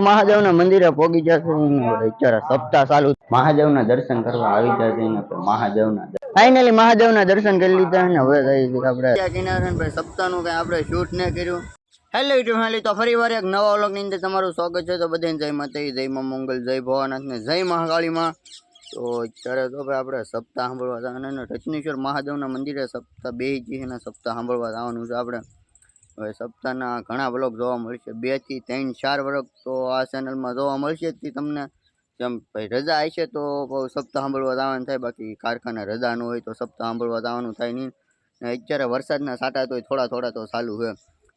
મહાદેવના મંદિરે પોગી જશે સપ્તાહ ચાલુ મહાદેવના દર્શન કરવા આવી જશે ને મહાદેવના ફાઇનલી મહાદેવના દર્શન કરી લીધા અને હવે આપડે આપણે. સપ્તાહનું કઈ આપણે શૂટ ને કર્યું. હેલો યુટ્યુબ ફેમિલી તો ફરી વાર એક નવા વ્લોગની અંદર તમારું સ્વાગત છે. તો બધાને જય માતા જય મા મંગલ, જય ભવાનાથ ને જય મહાકાળીમાં તો અત્યારે તો ભાઈ આપણે સપ્તાહ સાંભળવા જવાના અને રચનેશ્વર મહાદેવના મંદિરે સપ્તાહ બે જીના સપ્તાહ સાંભળવા જવાનું છે આપણે. હવે સપ્તાહના ઘણા બ્લોગ જોવા મળશે. બેથી ત્રણ ચાર વર્ગ તો આ ચેનલમાં જોવા મળશે જ તમને. જેમ ભાઈ રજા હશે તો બહુ સપ્તાહ સાંભળવા જવાનું થાય. બાકી કારખાના રજા ન હોય તો સપ્તાહ સાંભળવા જવાનું થાય નહીં. ને અત્યારે વરસાદના સાટા તો થોડા થોડા તો ચાલુ છે.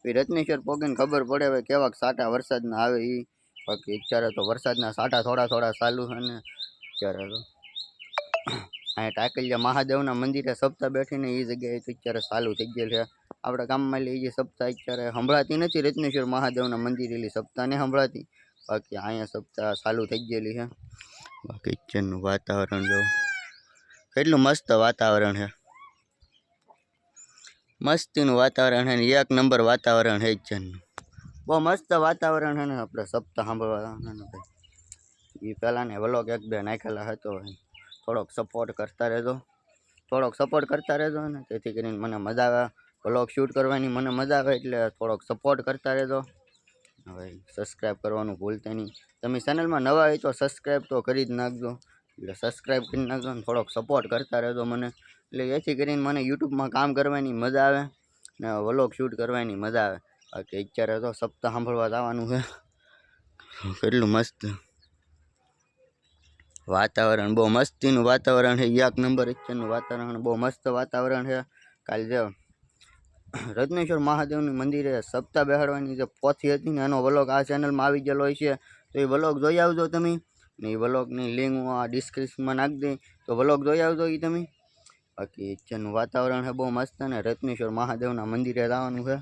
એ રત્નેશ્વર પોગીને ખબર પડે હવે કેવાક સાટા વરસાદના આવે એ બાકી અત્યારે તો વરસાદના સાટા થોડા થોડા ચાલુ છે ને અત્યારે તો અહીંયા ટાકલિયા મહાદેવના મંદિરે સપ્તાહ બેઠીને એ જગ્યાએ તો અત્યારે ચાલુ થઈ ગયેલ છે. આપણા ગામમાં લઈ જે સપ્તાહ અત્યારે સંભળાતી નથી રત્નેશ્વર મહાદેવના મંદિરે એલી સપ્તાહ ને સંભળાતી. બાકી અહીંયા સપ્તાહ ચાલુ થઈ ગયેલી છે. બાકી અત્યારનું વાતાવરણ જો કેટલું મસ્ત વાતાવરણ છે. મસ્તીનું વાતાવરણ છે ને એક નંબર વાતાવરણ છે અત્યારનું બહુ મસ્ત વાતાવરણ છે ને આપણે સપ્તાહ સાંભળવા જવાના ને ભાઈ. એ પહેલાંને વ્લોગ એક બે નાખેલા હતો. થોડોક સપોર્ટ કરતા રહેજો. થોડોક સપોર્ટ કરતા રહેજો ને તેથી કરીને મને મજા આવે. વ્લોગ શૂટ કરવાની મને મજા આવે એટલે થોડોક સપોર્ટ કરતા રહેજો. હવે સબસ્ક્રાઈબ કરવાનું ભૂલતા નહીં. તમે ચેનલમાં નવા હોય તો સબસ્ક્રાઈબ તો કરી જ નાખજો. એટલે સબસ્ક્રાઈબ કરી નાખજો ને થોડોક સપોર્ટ કરતા રહેજો મને. એટલે એથી કરીને મને યુટ્યુબમાં કામ કરવાની મજા આવે ને વ્લોગ શૂટ કરવાની મજા આવે. બાકી અત્યારે તો સપ્તાહ સાંભળવા જવાનું છે. કેટલું મસ્ત. વાતાવરણ બહુ મસ્તીનું વાતાવરણ છે. એક નંબર અત્યારનું વાતાવરણ બહુ મસ્ત વાતાવરણ છે. કાલે જે રત્નેશ્વર મહાદેવની મંદિરે સપ્તાહ બેહાડવાની જે પોથી હતી ને એનો વ્લોગ આ ચેનલમાં આવી ગયેલો હોય છે. તો એ વ્લોગ જોઈ આવજો તમે. ને એ વ્લોગની લિંક હું આ ડિસ્ક્રિપ્શનમાં નાખી દઈ તો વ્લોગ જોઈ આવજો એ તમે. બાકી અત્યારનું વાતાવરણ છે બહુ મસ્ત અને રત્નેશ્વર મહાદેવના મંદિરે જવાનું છે.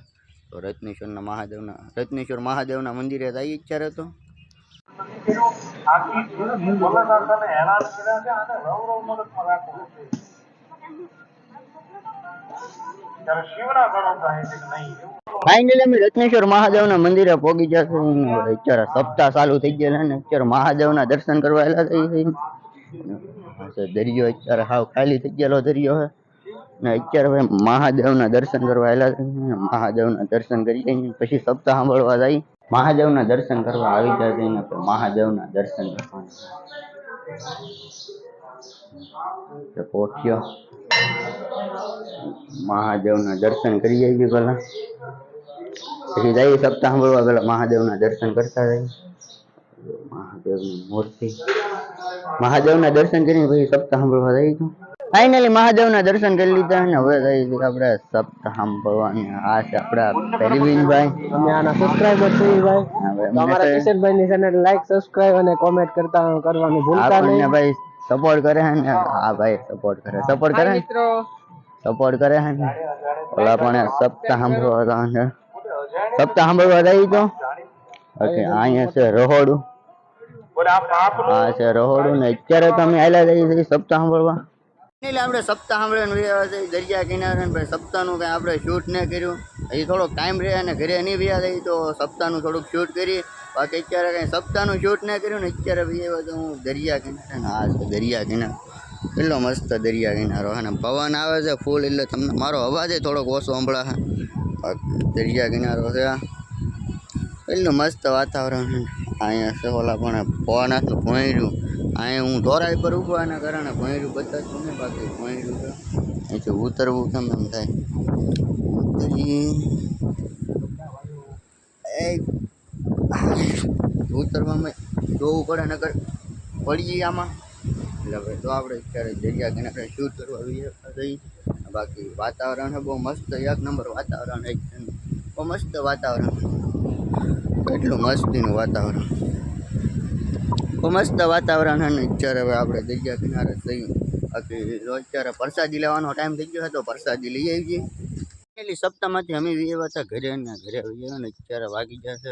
તો રત્નેશ્વરના મહાદેવના, રત્નેશ્વર મહાદેવના મંદિરે આવી અત્યારે તો. ફાઇનલી અમે રત્નેશ્વર મહાદેવના મંદિરે પહોંચી જશે અત્યારે સપ્તાહ ચાલુ થઈ ગયેલા છે ને અત્યારે મહાદેવના દર્શન કરવા આવેલા થઈ છે દરિયો અત્યારે હાવ ખાલી થઈ ગયેલો દરિયો છે. ને અત્યારે હવે મહાદેવના દર્શન કરવા આવેલા છે. મહાદેવના દર્શન કરીએ પછી સપ્તાહ સાંભળવા જાય. મહાદેવના દર્શન કરવા આવી જાય ને તો મહાદેવના દર્શન કરવાના. પહોંચ્યો મહાદેવના દર્શન કરી આવીએ પેલા પછી જઈએ સપ્તાહ સાંભળવા પેલા મહાદેવના દર્શન કરતા જઈએ મહાદેવની મૂર્તિ. મહાદેવના દર્શન કરીને પછી સપ્તાહ સાંભળવા જઈએ તો. ફાઇનલી મહાદેવના દર્શન કરી લીધા ને હવે કઈ છીએ આપણે સપ્તાહ સાંભળવાની આ છે આપણા પરવીનભાઈ અને આના સબસ્ક્રાઇબર છે ભાઈ. અમારા કિશનભાઈ ની ચેનલ લાઈક સબસ્ક્રાઇબ અને કોમેન્ટ કરતા કરવાનું ભૂલતા આપણને નહીં. ભાઈ સપોર્ટ કરે હે ને? આ ભાઈ સપોર્ટ કરે. સપોર્ટ કરે મિત્રો. સપોર્ટ કરે હે ને? ઓલા પણ સપ્ત સાંભળવા જવાનું છે. સપ્ત સાંભળવા જઈ તો ઓકે અહીંયા છે રહોડું. આ છે રહોડું ને અત્યારે તમે આયલા જઈ છીએ સપ્તાહ સાંભળવા એટલે આપણે સપ્તાહ રહ્યા દરિયા કિનારે પછી સપ્તાહનું કંઈ આપણે શૂટ ન કર્યું. હજી થોડોક ટાઈમ રહે અને ઘરે નહીં વ્યા થઈ તો સપ્તાહનું થોડુંક શૂટ કરી બાકી અત્યારે કંઈ સપ્તાહનું શૂટ ન કર્યું ને અત્યારે ભાઈ તો હું દરિયા કિનારે આ છે દરિયા કિનારો. એટલો મસ્ત દરિયા કિનારો અને પવન આવે છે ફૂલ એટલે તમને મારો અવાજ થોડોક ઓછો સંભળાશે દરિયા કિનારો છે એટલું મસ્ત વાતાવરણ અહીંયા છે પણ ભવાનાથનું ભોંયરું. અહીંયા હું ધોરાઈ પર ઊભો એના કારણે ભોંયરું બતાવતું નહીં બાકી ભોંયરું તો અહીંથી ઉતરવું કેમ એમ થાય. ઉતરી ઉતરવામાં જોવું પડે નગર પડી જઈએ આમાં. એટલે ભાઈ તો આપણે અત્યારે કે આપણે શૂટ કરવા જઈએ બાકી વાતાવરણ બહુ મસ્ત એક નંબર વાતાવરણ એક બહુ મસ્ત વાતાવરણ. એટલું મસ્તીનું વાતાવરણ. મસ્ત વાતાવરણ અને અત્યારે હવે આપણે દરિયા કિનારે જઈએ બાકી અત્યારે પ્રસાદી લેવાનો ટાઈમ થઈ ગયો હતો, પ્રસાદી લઈ આવી પેલી સપ્તાહમાંથી અમે એવા હતા ઘરે ને ઘરે આવી અને અત્યારે વાગી જશે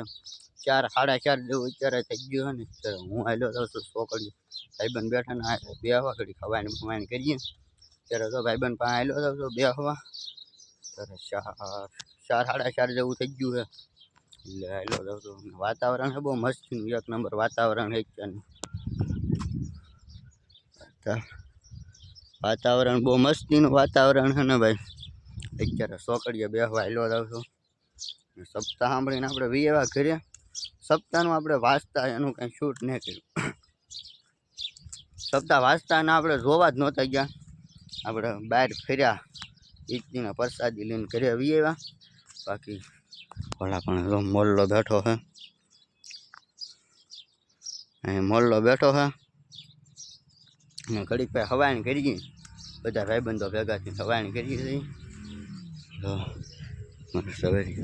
ચાર, સાડા ચાર જેવું અત્યારે થઈ ગયું ને અત્યારે હું આવેલો હતો છોકરી ભાઈબંધ બેઠા ને બે હવા ઘડી ખવાઈને ખવાને કરીએ. ત્યારે તો ભાઈબંધ પાસે આવેલો હતો બે હવા. ત્યારે ચાર ચાર, સાડા ચાર જેવું થઈ ગયું છે. એટલે હાલો જાઉં તો વાતાવરણ છે, બહુ મસ્તીનું એક નંબર વાતાવરણ છે અત્યારનું. વાતાવરણ બહુ મસ્તીનું વાતાવરણ છે ને ભાઈ? અત્યારે સોકડીએ બેહવા હાલો જાઉં છું. સપ્તાહ સાંભળીને આપણે વિયેવા કર્યા સપ્તાહનું આપણે વાંચતા એનું કાંઈ શૂટ નહીં કર્યું. સપ્તાહ વાંચતા ને આપણે જોવા જ નહોતા ગયા. આપણે બહાર ફેર્યા. ઈદનીના પ્રસાદી લઈને ઘરે આવી બાકી ઓલા પણ જો મોલ્લો બેઠો હે. અહીં મોલ્લો બેઠો હે. ઘડીક ભાઈ હવાણી કરી બધા ભાઈબંધો ભેગા થઈને હવાણી કરી હતી. તો ભાઈ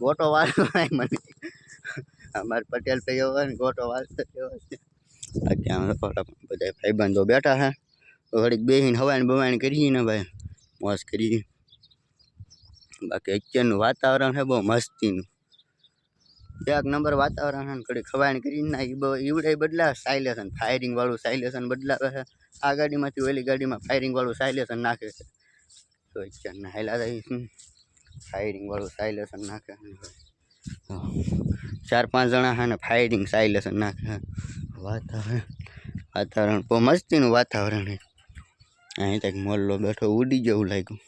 ગોટો વાળો મને. અમારે પટેલ ને ગોટો વાળતો એવો છે બાકી આમ તો ઓલા બધા ભાઈબંધો બેઠા તો ઘડીક બેસીને હવાને બવાને કરીએ ને ભાઈ. મોજ કરીએ. બાકી અત્યારનું વાતાવરણ છે બહુ મસ્તીનું. એક નંબર વાતાવરણ છે ને ઘડીક હવાને કરીને ના એ બહુ ઈવડે બદલાવે. સાયલેશન ફાયરિંગવાળું સાયલેસન બદલાવે છે. આ ગાડીમાંથી ઓલી ગાડીમાં ફાયરિંગ વાળું સાયલેશન નાખે છે. તો અત્યારના હેલા થાય ફાયરિંગવાળું સાયલેશન નાખે ચાર પાંચ જણા છે ને ફાયરિંગ સાયલેશન નાખે વાતાવરણ વાતાવરણ બહુ મસ્તીનું વાતાવરણ છે અહીં તક મોલ્લો બેઠો ઉડી જેવું લાગ્યું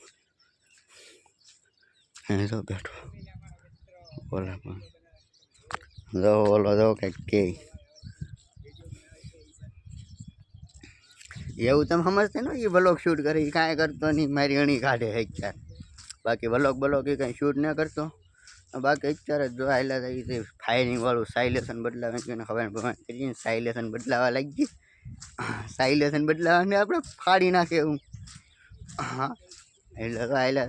અહીં તો બેઠો ઓલા પણ જો ઓલો જો કંઈક કે એવું તમે સમજતા ને એ બ્લોગ શૂટ કરે એ કાંઈ કરતો નહીં મારી અણી કાઢે છે અત્યારે બાકી બ્લોગ બ્લોગ એ કાંઈ શૂટ ન કરતો બાકી અત્યારે જો આયલા થઈ તે ફાયરિંગ વાળું સાયલેશન બદલાવે કે હવે ભગવાન કરીને સાયલેશન બદલાવા લાગી સાયલેશન બદલાવાને આપણે ફાડી નાખે એવું. હા, એટલે આયલા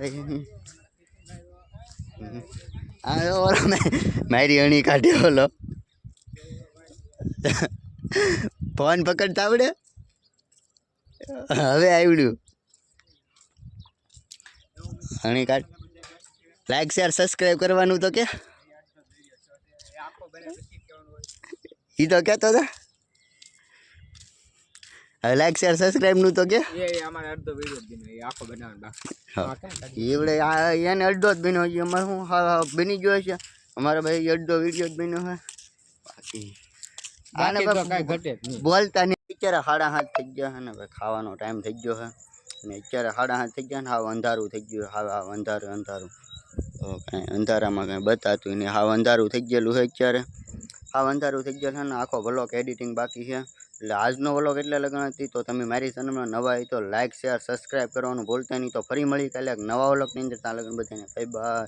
જો ઓલો મારી અણી કાઢી ઓલો. ફોન પકડતા આવડે? હવે આવડ્યું. અણી કાઢ. લાઈક શેર સબસ્ક્રાઈબ કરવાનું તો કે. ઈ તો કહેતો હતા હવે લાઈક શેર સબસ્ક્રાઇબનું તો કે. એ અમારે અડધો વીડિયો જ બન્યો. આખો બનાવવાનો બાકી. એવડે એને અડધો જ બન્યો છે. અમારે હું બની ગયો છે. અમારો ભાઈ અડધો વીડિયો જ બન્યો છે. બાકી. આને ઘટે બોલતા નહીં. અત્યારે સાડા હાથ થઈ ગયા છે ને ભાઈ ખાવાનો ટાઈમ થઈ ગયો છે. અને અત્યારે સાડા હાથ થઈ ગયા ને હાવ અંધારું થઈ ગયું હાવ હાવ અંધારું અંધારું. તો કાંઈ અંધારામાં કાંઈ બતાતું નહીં. હાવ અંધારું થઈ ગયેલું છે અત્યારે. હાવ અંધારું થઈ ગયેલું છે ને આખો બ્લોક એડિટિંગ બાકી છે. એટલે આજનો વ્લોગ એટલે લગન હતી, તો તમે મારી ચેનલમાં નવા હોય તો લાઇક શેર સબસ્ક્રાઈબ કરવાનું ભૂલતા નહીં. તો ફરી મળી કાલે નવા વ્લોગની અંદર. ત્યાં લગ્ન બધાને. Bye bye